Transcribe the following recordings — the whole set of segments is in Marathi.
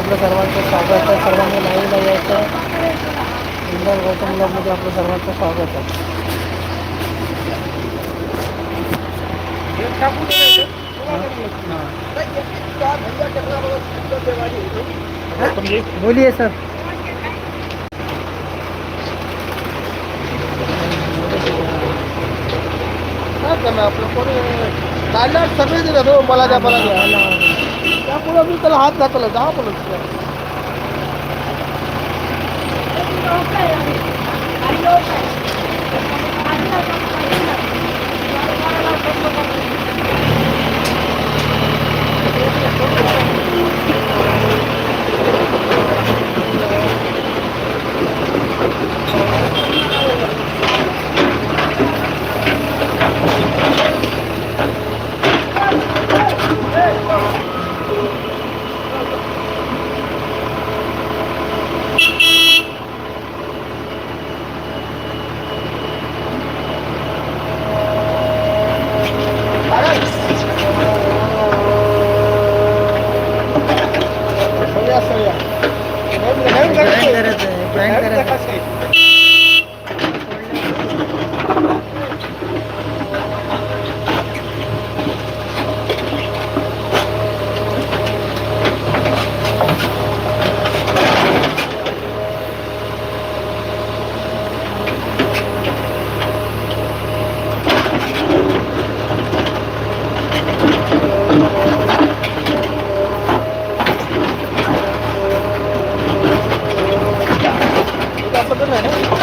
आपलं सर्वांचं स्वागत आहे. सर्वांनी लाईव्हला यायचं आहे इंदर गौतम ब्लॉगमध्ये आपलं सर्वांचं स्वागत आहे. बोलिए सर. आपलं कोणी काढल्या सगळे दिले हो मला द्या मला द्या त्यामुळे मी त्याला हात घातला जा म्हणून सगळ्या सगळ्या नवीन- नवीन ग्राइंड गाडी आहे. करायचं आहे ग्राइंड नवीन करायचं गाडी आहे. इथं आपलं पण आहे ना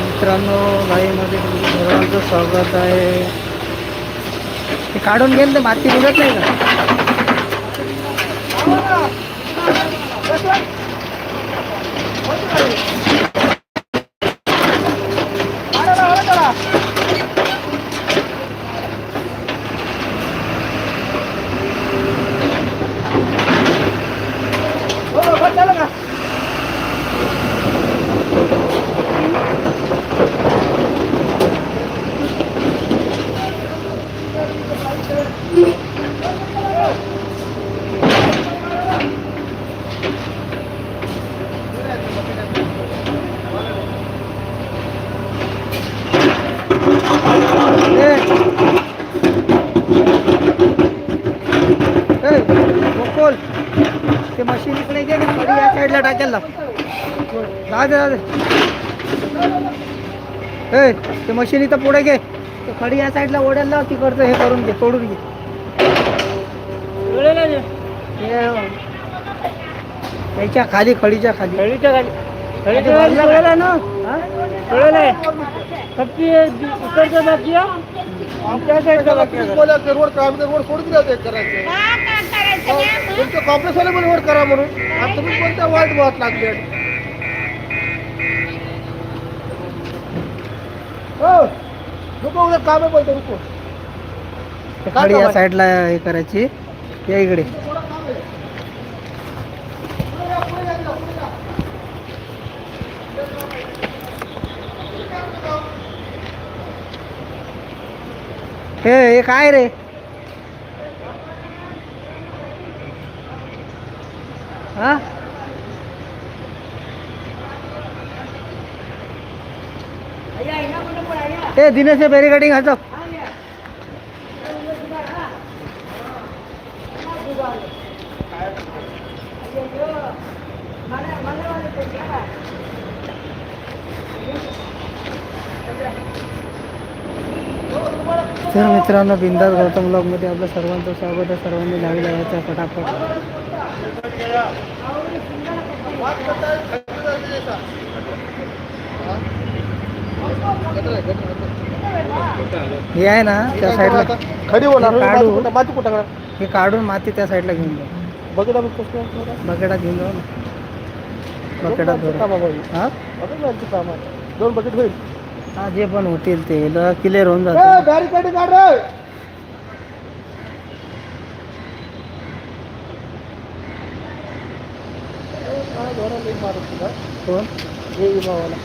मित्रांनो लाईव्हमध्ये तुमचं सर्वांचं आहे. ते काढून घेऊन ते माती निघत नाही का ए! ए, गोकुल ते मशीन इकडे घे ना खाली या साईडला टाकायला लाव. जा दे जा दे ए ते मशीन इथं पुढे घे. ते खडी या साईडला ओढायला लाव तिकडचं हे करून घे तोडून घे. त्याच्याखाली खडीच्या खाली. खडीच्या खाली. खडीच्या खाली कळलं ना? हा? फक्त इकडचं बाकी आमच्या साईडला बाकी रोड काम रोड सोडून द्यायचं करायचं. तुमचं कॉम्प्लेक्स वाले पण रोड करा म्हणून. आता तुम्ही कोणत्या वाईट वाट लागले? रुको उद्या काम आहे बोलतो रुको ते खडी या साईडला हे करायची. या इकडे. हे हे काय रे? हा? ए दिनेश हे बॅरिकेडिंग हजप तर मित्रांनो बिंदास गौतम ब्लॉगमध्ये आपलं सर्वांचं स्वागत आहे. सर्वांनी लावलं यायचं फटाफट. हे आहे ना त्या साईडला खडी होणार काढू. माती कुठं- माती कुठं काढणार? हे काढून माती त्या साईडला घेऊन जाऊ बघितलं कसं? बकेटात घेऊन जाऊ ना बकेटात दोन कामं होईल. हा बघा कामं. दोन बकेट होईल हा जे पण होतील ते क्लिअर होऊन ए, जातं बॅरिकेड काढ रे कोण हे विमावाला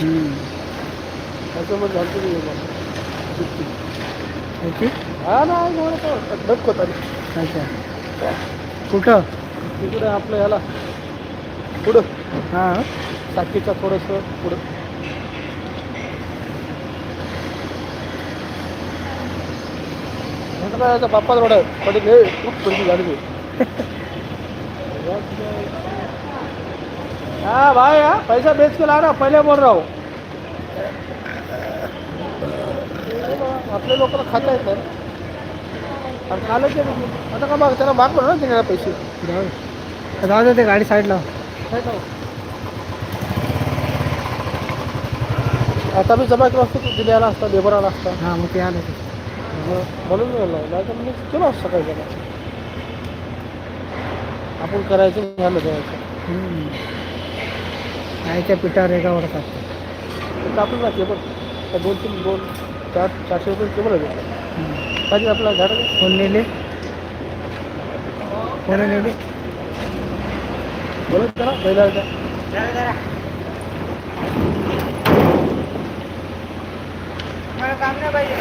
हम्म. त्याच्यामध्ये झालं येईल याची हा ना धक्को तरी अच्छा. कुठं? तिकडे आपलं ह्याला पुढं. हां. साखीचा थोडंसं पुढं. म्हटलं बाप्पाच रोड आहे पण हे खूप गर्दी झाली. हाँ भाई हाँ पैसा बेच के ला रहा पहले बोल रहा हूँ आपल्या लोकांना खाता येत नाही. आणि खालं ते आता का माग त्याला माग म्हणा ना तिकडे पैसे. जाऊ दे. ते गाडी साईडला आता मी जमा केला असतो दिले आला असता लेबर आला असता. हां मग ते आलं म्हणून नाही तर मी केलं असतं काही जमा. आपण करायचं झालं द्यायचं. आहे त्या पिठावर एका टाकतो. ते टाकून ना केबल त्या दोन तीन दोन चार चारशे रुपये हम्म. पाहिजे आपला झाड कोण नेले. कोण नेले. बोलत त्याला बैलाच्या काम नाही पाहिजे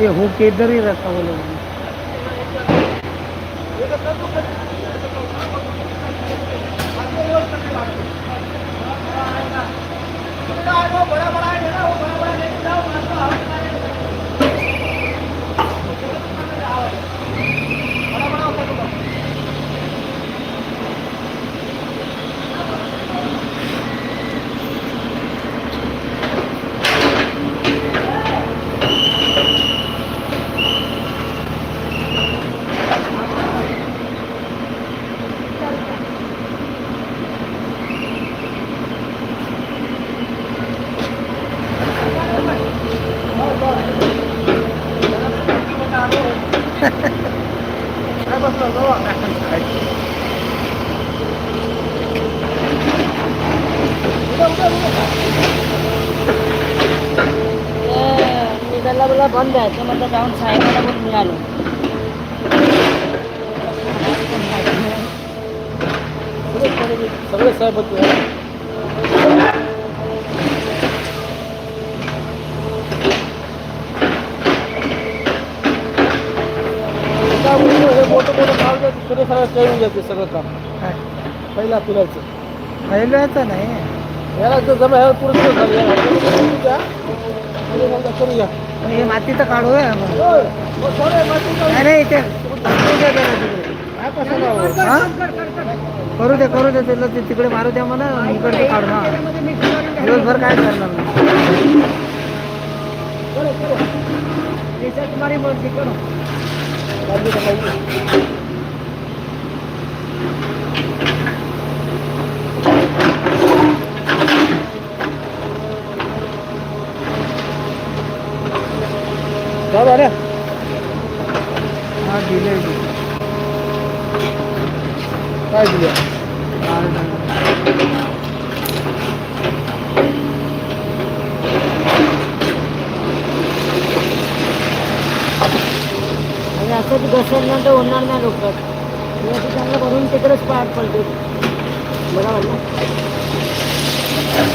ये हो के इधर ही रखा वो लोग। काय बसला जाऊ मी आहे ते म्हणलं जाऊन साहेबाला बोलून मिळालो. सगळे साहेब होते. हे मोठं मोठं काम जाते सगळं कळून जाते सगळं काम. पहिला पहिल्याचं नाही. याला जमा ह्याला पुढे करूया. हे मातीचं काढू माती नाही नाही इथे करू दे करू दे त्याला ते तिकडे मारू द्या म्हणा इकडे काढू ना दिवसभर काय करणार नाही. जाऊ आल्या हा दिले काय आणि असं घसरलं तर होणार नाही लोक त्यांना भरून तिकडेच पाठ पडते बघा म्हणलं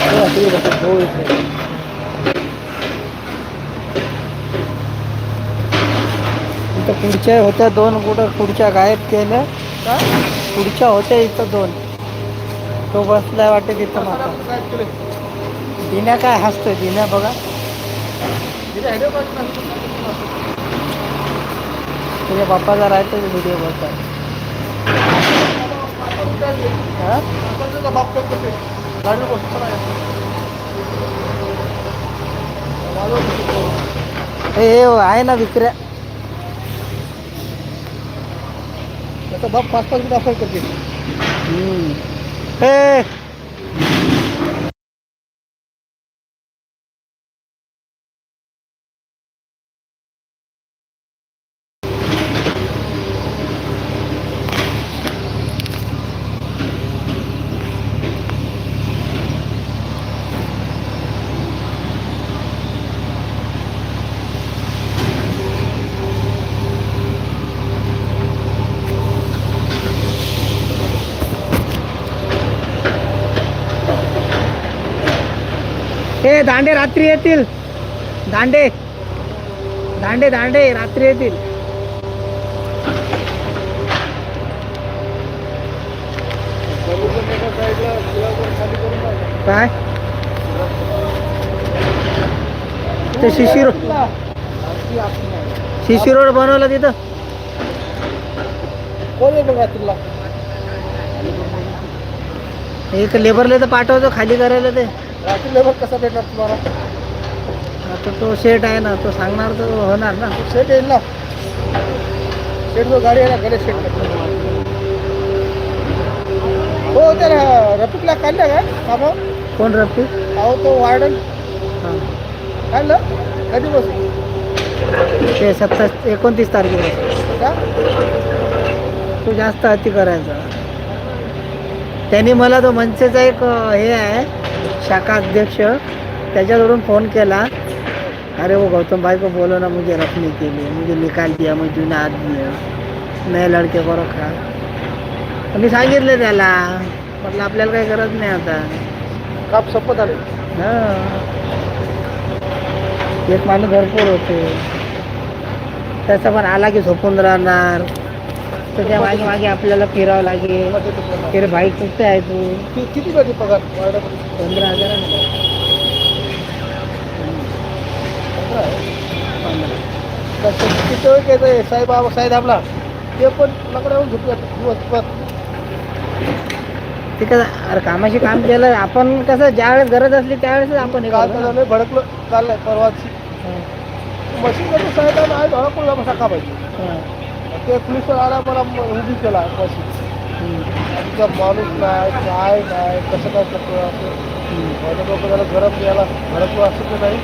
हो, तिकडे बसा. हो, इथे. इथं पुढच्या होत्या दोन कुठं पुढच्या गायब केल्या काय? पुढच्या होत्या इथं दोन तो बसलाय वाटते माता काय केलंय? दिन्या काय हसतोय दिन्या बघा ना. तुझ्या बाप्पाचा राहतो व्हिडिओ बघतात हा? आपण त्याचा बाप करतो ते. गाडीवर बसून चला या. वाजव बसून. हे हे आहे ना विक्र्या त्याचा बाप पाच पाच मिनिट असं करते हे दांडे रात्री येतील. दांडे. दांडे दांडे रात्री येतील. काय? ते शिशी रोड शिशी रोड बनवलं तिथं. कोण रात्रीला एक लेबरला तर पाठवतो खाली करायला ते. रात्री लेबर कसा भेटणार तुम्हाला? आता तो शेट आहे ना तो सांगणार तर होणार ना. शेट येईल ना? शेट जो गाडी आहे ना गणेश शेट हो त्याला रफिकला काढलं काय कामं कोण रफी अहो तो वार्डन. काढलं कधी बसू ते सत्तावीस एकोणतीस तारखेला का? तो जास्त अति करायचा. त्यांनी मला तो मनसेचा एक हे आहे शाखा अध्यक्ष त्याच्याकडून फोन केला. अरे वो गौतम भाई को बोलो ना मुझे रखने के लिए. मुझे निकाल दिया मुझे जुना आदमी है नए लड़के को रखा. तर मी सांगितलं त्याला. म्हटलं आपल्याला काही गरज नाही आता. काम संपत आले. हां. एक माणूस भरपूर होते. त्याचा पण आला की झोपून राहणार. त्याच्यामागे मागे आपल्याला फिरावं लागेल. रे भाई कुठे आहे तू? किती भेटते पगार? पंधरा हजार किती वेळ घ्यायचं साहेब आबा साहेब आपला. ते पण लकडावरून झोपले दिवसभर. ते कसं अरे कामाशी काम केलं आपण कसं ज्यावेळेस गरज असली त्यावेळेस आपण हे काल भडकलं काल नाही परवाची. मशीन करून साहेबांना आज जाऊन टाका पाहिजे. ते पोलीसवर आला मला उभी केला मशीन. आमचा माणूस नाही काय नाही कसं काय करतो असं लोक त्याला गरम द्यायला भडकलो असं तर नाही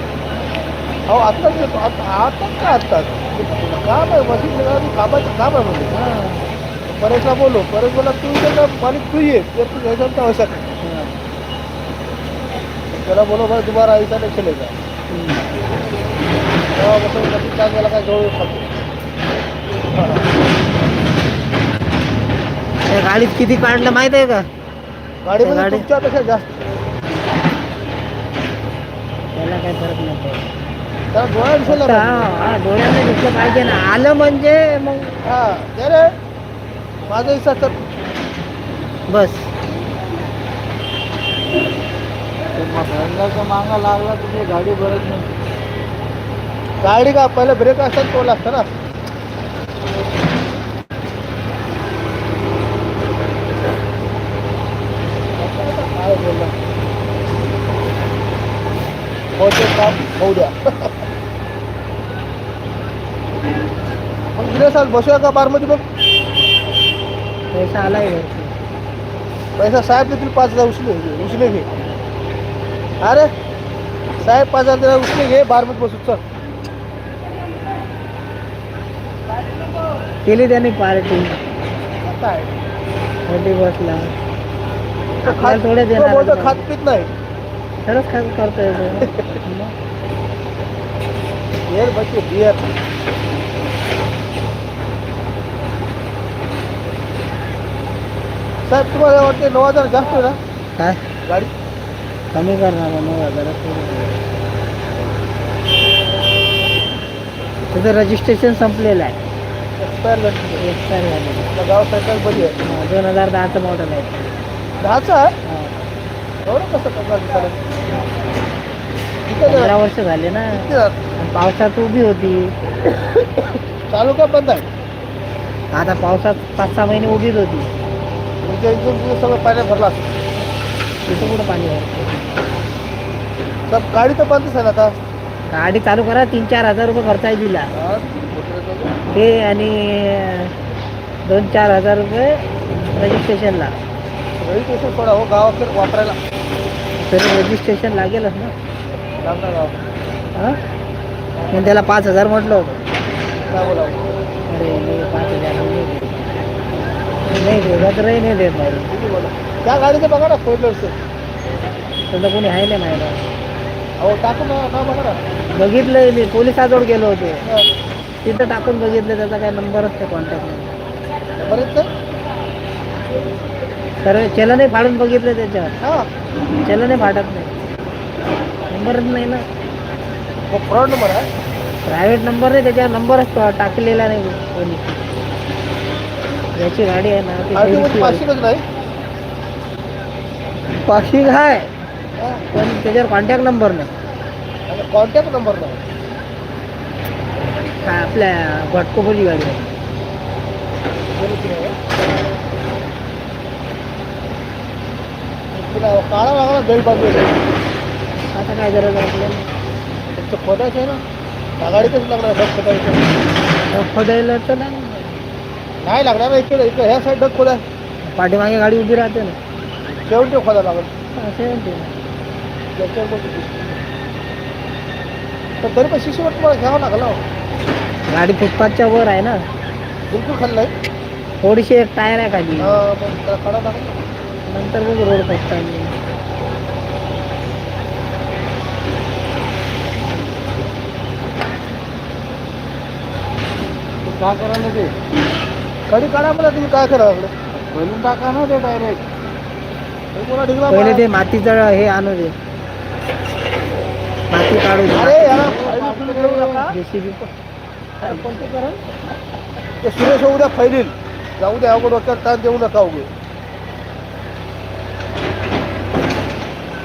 अहो आत्ताच येतो आता आत्ताच का आत्ताच काम आहे मशीन निघाली कामाचं काम आहे म्हणजे. परेशला बोलो परेश बोला तू का मालिक तू ये ते तू घ्यायचं तर आवश्यक आहे. त्याला बोलो भाई तुम्हाला ऐसा नाही हम्म. तेव्हा बसून काय काय जवळ खातो त्या गाडीत किती काढलं माहीत आहे का? गाडीमध्ये गाडी- तुमच्यापेक्षा जास्त. त्याला काय फरक नाही पडत. त्याला डोळ्या दिसायला फक्त पाहिजे. हा, हा, डोळ्याने दिसलं पाहिजे ना. आलं म्हणजे मग हा रे. माझा हिस्सा तर बस. मागा लागला तुझी गाडी भरत नाही. गाडी का पहिले ब्रेक असतात तो लागतं ना काय बोलला होते काम होऊ द्या साल बसूया का बारमध्ये मग? पैसा आलाय. पैसा साहेब देतील पाच हजार उचले उचले घे. अरे साहेब पाच हजार उचले घे बारमध्ये बसू चल. केली त्याने पार्टी. मोठी बसला. खात- थोडे देणार. खात पीत नाही. खरंच खास करतोय बियर बच्चे बियर साहेब तुम्हाला वाटते नऊ हजार जास्त ना काय गाडी कमी करणार आहे नऊ हजार त्याचं रजिस्ट्रेशन संपलेलं आहे एक्सपायर झाली एक्सपायर आपलं गाव सरकार बरी आहे. दोन हजार दहाचं मॉडेल आहे दहाचं आहे. एवढं कसं करणार पंधरा? वर्ष झाले ना. पावसात उभी होती. चालू का बंद आहे. आता पावसात पाच सहा महिने उभीच होती. तुमच्या सगळं पाण्यात भरला तिथं कुठं पाणी भरतं सब गाडी तर बंदच आहे आता. गाडी चालू करा तीन चार हजार रुपये खर्च आहे दिला हा. ते आणि दोन चार हजार रुपये रजिस्ट्रेशनला. कसं सोडा हो गावाकडे वापरायला. तर रजिस्ट्रेशन लागेलच ना. हां? मी त्याला पाच हजार म्हटलं होतं. अरे नाही, पाच हजार नाही देत. नाही देत तर नाही देत नाही त्या गाडीचं बघा ना फोर व्हीलरचं. तसं कोणी आहे नाही माहिती. अहो टाकू ना ना बघा ना? बघितलंय मी पोलिसाजवळ गेलो होतो. हा. तिथं टाकून बघितलं त्याचा काय नंबरच नाही कॉन्टॅक्ट बरेच तर. तर चलनही फाडून बघितलं त्याच्यावर. हा. चलनही फाटत नाही. नंबरच नाही ना. मग फ्रॉड नंबर आहे प्रायव्हेट नंबर नाही त्याच्यावर नंबरच टाकलेला नाही कोणी. याची गाडी आहे ना ती आरटी same मध्ये ची आहे. पाचशेच नाही पाशिंग आहे पण त्याच्यावर कॉन्टॅक्ट नंबर नाही. कॉन्टॅक्ट नंबर नाही. काय आपल्या घटकोपची गाडी आहे तुला काळा लागला दही बाजू आता काय गरज आहे आपल्याला तुमचं खोदायचं आहे ना? त्या गाडीतच लागणार डग खोदायचं. डग खोदायला तर नाही नाही लागणार इकडे इकडे ह्या साईड डग खोदाय. पाठीमागे गाडी उभी राहते ना. शेवटी खोदा लागल. असं आहे ते. त्याच्यावर मग किती? पण तरी पण शिशुवर तुम्हाला घ्यावं लागलं हो. गाडी फुटपाथच्या वर आहे ना. बिलकुल खाली नाही थोडीशी एक टायर आहे खाली. त्याला काढावं लागलं. नंतर मग रोड फुटता काय करायला ते कधी काढा मला तुम्ही काय करा बनून टाका ना ते डायरेक्ट पहिले ते मातीचं हे आणू दे. माती काढू ते सुरेश उद्या फैलील. जाऊ द्या अवघड डोक्यात ताण देऊ नका उगे.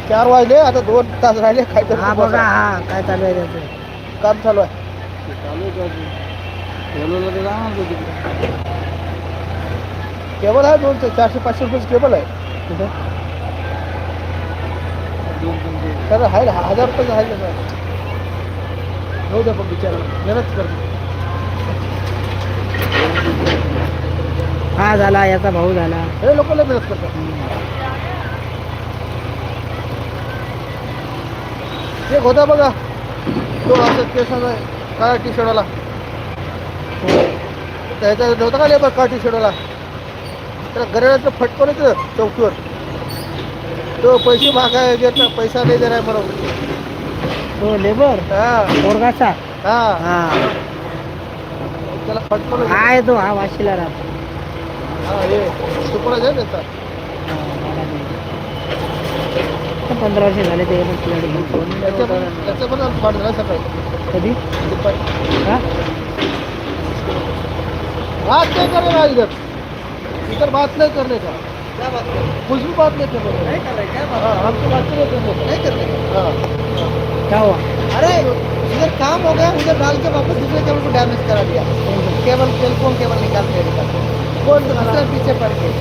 चार वाजले आता दोन तास राहिले काय हा बघा हा काय चालू आहे काम चालू आहे. केबल आहे दोन चारशे पाचशे रुपयाचं केबल आहे. कुठं? त्याला आहे हा- हजार रुपयाचं आहे त्याचा जाऊ द्या पण बिचारा मेहनत करतो हा झाला याचा भाऊ झाला. हे लोक लय मेहनत करतात. एक होता बघा. तो असं केसाचा काळा टी शर्टवाला त्याच्या नव्हता का लेबर काळा टी शर्टवाला त्याला गरेडाचं फटकवलं होतं चौकीवर. तो पैसे मागाय घेत पैसा नाही देणार म्हणून. तो लेबर? हा. बोरगाचा हा. हा. त्याला फटकवलं हा आहे तो हा वाशीला राहतो. हा हे सुपरवायझर आहे त्याचा हा, पंधरा वर्ष झाले ते गाडी त्याच्या पण त्याचं पण भांडण झालं सकाळी. कधी? दुपारी. हा? बात नहीं करने का इधर? इधर बात नहीं करने का। क्या बात कर कुछ भी बात नहीं करने का। नहीं कर रहे क्या हाँ हमको बात नहीं करने का। नहीं करने का? हाँ। क्या हुआ? अरे इधर काम हो गया उधर डाल के वापस दूसरे केबल को डैमेज करा दिया। केबल टेलीफोन केबल निकाल के निकाल कौन दूसरे पीछे पड़ के।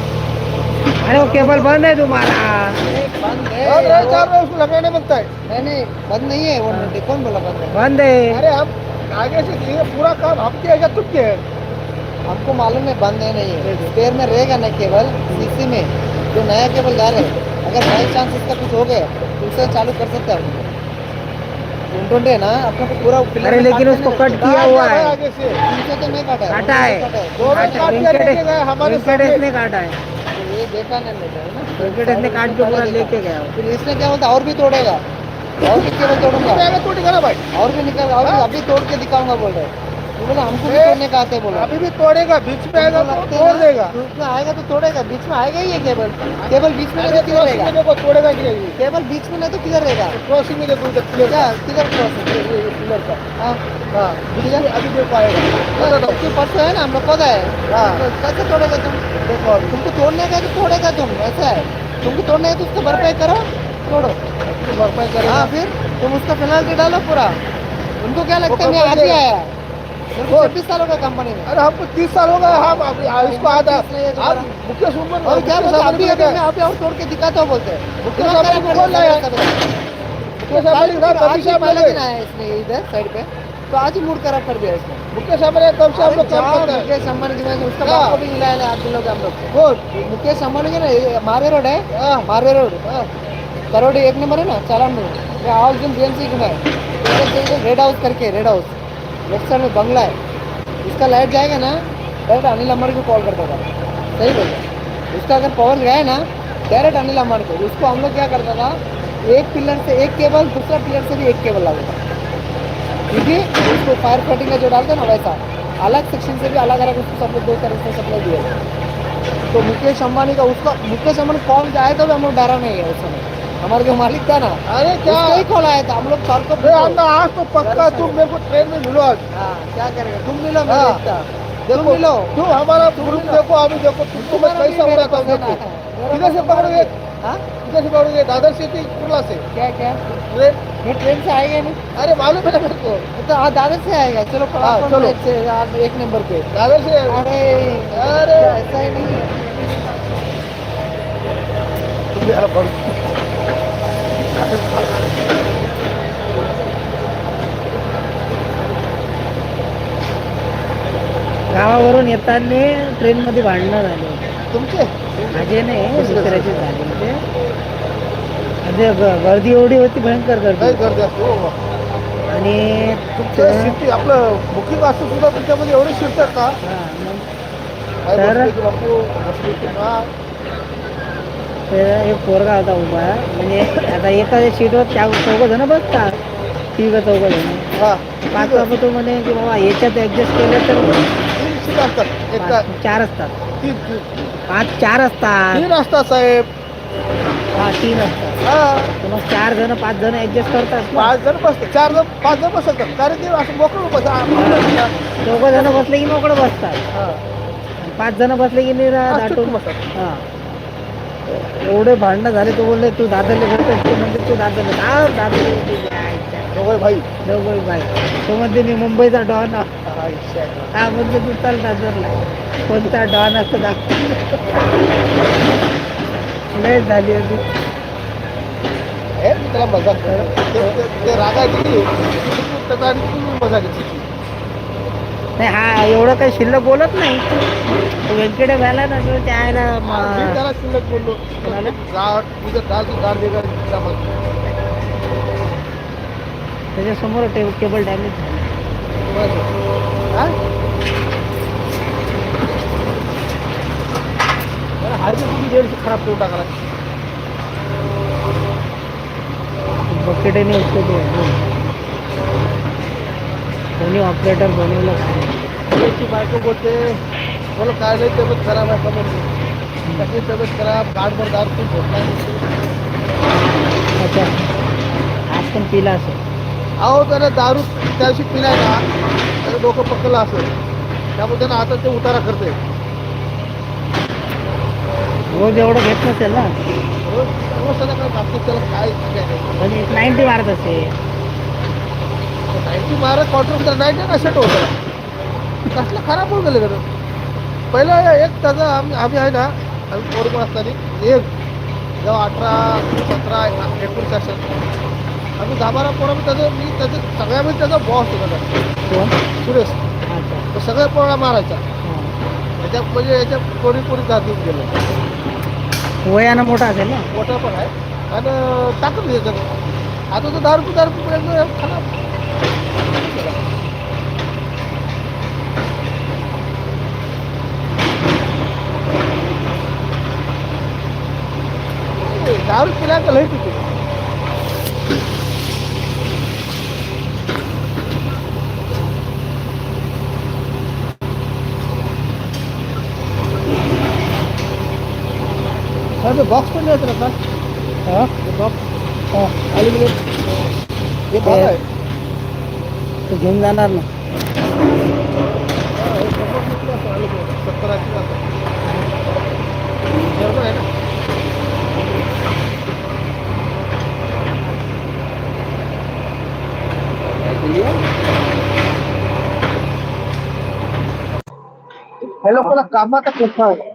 अरे वो केबल बंद है तुम्हारा। बंद है। उसको लगाने बनता है। नहीं नहीं बंद नहीं है वो कौन बोला बंद है? बंद है। अरे हम आगे से पूरा काम हम किया या तुम किया है? हमको मालूम है बंद है नहीं है। स्पेयर में रहेगा ना केबल सीसी में जो नया केबल डाले अगर बाई चांस इसका कुछ हो गया तो उसे चालू कर सकते हैं। है ना अपने को पूरा pillar अरे लेकिन उसको कट किया हुआ है। आगे से। पीछे तो नहीं काटा काटा है। गए हमारे ने काटा है। ये देखा नहीं ना? ने काट के पूरा लेके गया फिर इसने क्या बोलता और भी तोड़ेगा। और भी केबल तोड़ूँगा। और भी निकल और भी अभी तोड़ के दिखाऊँगा बोल रहे बोला हमको भी तोड़ने का आता है बोला। अभी भी तोड़ेगा बीच में आएगा तो तोड़ देगा। बीच में आएगा तो तोड़ेगा। बीच में आएगा ही ये केबल। केबल बीच में तो किधर रहेगा? तोड़ेगा कि केबल बीच में नहीं तो किधर रहेगा? क्रॉसिंग में देखो किधर क्रॉस है क्लियर का हाँ। हाँ अभी देखो आएगा। हाँ, सबके परसों है ना हम लोग पता है हाँ। तो कैसे तोड़ेगा तुम? देखो तुमको तोड़ने का है तो तोड़ेगा तुम ऐसा है। तुमको तोड़ने है तो उसको भरपाई करो तोड़ो। तो भरपाई करेगा। हाँ फिर तुम उसका पेनाल्टी डालो पूरा। उनको क्या लगता है मैं आज ही आया? को छब्बीस साल हो कंपनी में। अरे हमको तीस साल हो गए हम इसको आधा तो मुकेश उमर और क्या अभी अभी और तोड़ के दिखाता हूँ बोलते हैं। मुकेश दिमाग को कर बोल रहा मुकेश अंबानी का आज से पहले दिन आया इसने इधर साइड पे। तो आज ही मूड खराब कर दिया इसने। मुकेश कब से हम लोग काम करते हैं। मुकेश अंबानी की वजह उसका। बाप को भी हिलाया है आप लोग हम लोग को। मुकेश के ना मारवे रोड है। हाँ। मारवे रोड। करोड़ी एक नंबर है ना चालान में। हाउस दिन में। रेड हाउस करके रेड हाउस लेफ्ट साइड में बंगला है। इसका लाइट जाएगा ना डायरेक्ट अनिल अंबानी को कॉल करता था। सही बोल हो। उसका अगर पावर गया है ना डायरेक्ट अनिल अंबानी को। उसको हम लोग क्या करता था एक पिलर से एक केबल दूसरा पिलर से भी एक केबल लगाता क्योंकि उसको फायर फाइटिंग का जो डालते ना वैसा। अलग सेक्शन से भी अलग अलग उसको सब लोग दो तरह से सप्लाई दिया तो मुकेश अंबानी का उसका मुकेश अंबानी कॉल जाए तो भी हम लोग डरा नहीं है उस समय। हमारा जो मालिक था ना अरे क्या? ही कॉल आया था हम लोग सर को आज तो पक्का तुम मेरे को ट्रेन में मिलो आज। हाँ क्या करेंगे? तुम मिलो मैं हाँ। देखो मिलो। तुम हमारा ग्रुप देखो अभी देखो तुमको मैं मेरे उड़ाता हूँ देखो। किधर से पकड़ोगे? हाँ? किधर से पकड़ोगे? दादर से कि कुर्ला से। क्या क्या? ट्रेन ये ट्रेन से आएगा नहीं? अरे मालूम है मेरे को। तो हाँ दादर से आएगा। चलो चलो। एक नंबर पे। दादर से अरे अरे। ऐसा ही नहीं गावावरून येताना ट्रेनमध्ये भांडणं झाले तुमचे? माझे नाही दुसऱ्याचे झाले होते. म्हणजे ग- गर्दी एवढी होती भयंकर गर्दी गर्दी असते हो, हो. आणि आपलं बुकिंग असतं सुद्धा तुमच्यामध्ये एवढे शिरतात का? हा, मग काय तर- बसले की बापू? बसले की ते एक पोरगा होता उभा म्हणजे आता एका सीटवर त्या चौघ जण बसतात. तिघ चौघ जण. पाच बाबा तो म्हणे की बाबा याच्यात ऍडजस्ट केलं तर चार असतात. पाच चार असतात. तीन असतात साहेब. हा तीन असतात. हा. मग चार जण पाच जण ऍडजस्ट करतात. पाच जण बसतात. चार जण पाच जण बसतात कारण की असं मोकळं बस चौघ जण बसले की मोकळं बसतात. पाच जण बसले की निरा दाटून. बसतात. हा. एवढे भांडणं झाले तो बोलले तू दादरले भेटतो तू म्हणते तू दादरले हा दादरले दोघं भाई बाई तो म्हणते मी मुंबईचा डॉन. हा. हा म्हणजे तू चाल दादरला कोणता डॉन असतो दाखव लय झाली होती हे, त्याला ते रागायची मजा घेतली नाही हा एवढं काही शिल्लक बोलत नाही व्यंकटे व्हायला ना तो त्याला मी म- त्याला शिल्लक बोललो कोणाला? तुझं तू. त्याच्यासमोर टे टेबल डॅमेज झालं हा? हायवे दीडशे खराब करून टाकला बकेटेने उचलते कोणी ऑपरेटर बनवलं काय त्याची बायको बोलते बोलो काय नाही तब्येत खराब आहे? का कशी तब्येत खराब? गाडभर दार तू अच्छा. आज पण पिला असेल. अहो त्याने दारू त्या दिवशी पिलाय ना त्याचं डोकं पकडलं असेल. त्यामुळे त्यानं आता ते उतारा करते रोज एवढं घेत नसेल ना? रोज रोज त्याला काय काय नाही पण एक नाईन्टी मारत असेल. नाईन्टी मारा क्वार्टर तर नाईन्टी ना सेट होतं. कसलं खराब होऊन गेलं गं. पहिलं एक त्याचं आम्ही आम्ही आहे ना आम्ही पोरगं असताना एक जेव्हा अठरा सतरा एकोणीस असेल. आम्ही दहा बारा पोरं मी त्याचं मी त्याचं सगळ्यामध्ये त्याचा बॉस होता त्याचा. कोण? सुरेश. अच्छा. तो सगळ्या पोळा मारायचा. याच्या म्हणजे याच्या पोरी पोरी जातीत गेलं. वयानं मोठा असेल ना? मोठा पण आहे. आणि टाकून द्यायचं आता तो दारू दारू पर्यंत खराब. दारू पिला के लही चुके सर तो बॉक्स पर नहीं सर हाँ? बॉक्स हाँ एल्यूमिनियम ये बॉक्स है। तो घेऊन जाणार ना। सत्तर ऐंशी जातात बरोबर आहे ना हे लोकांना कामाचा प्रश्न आहे.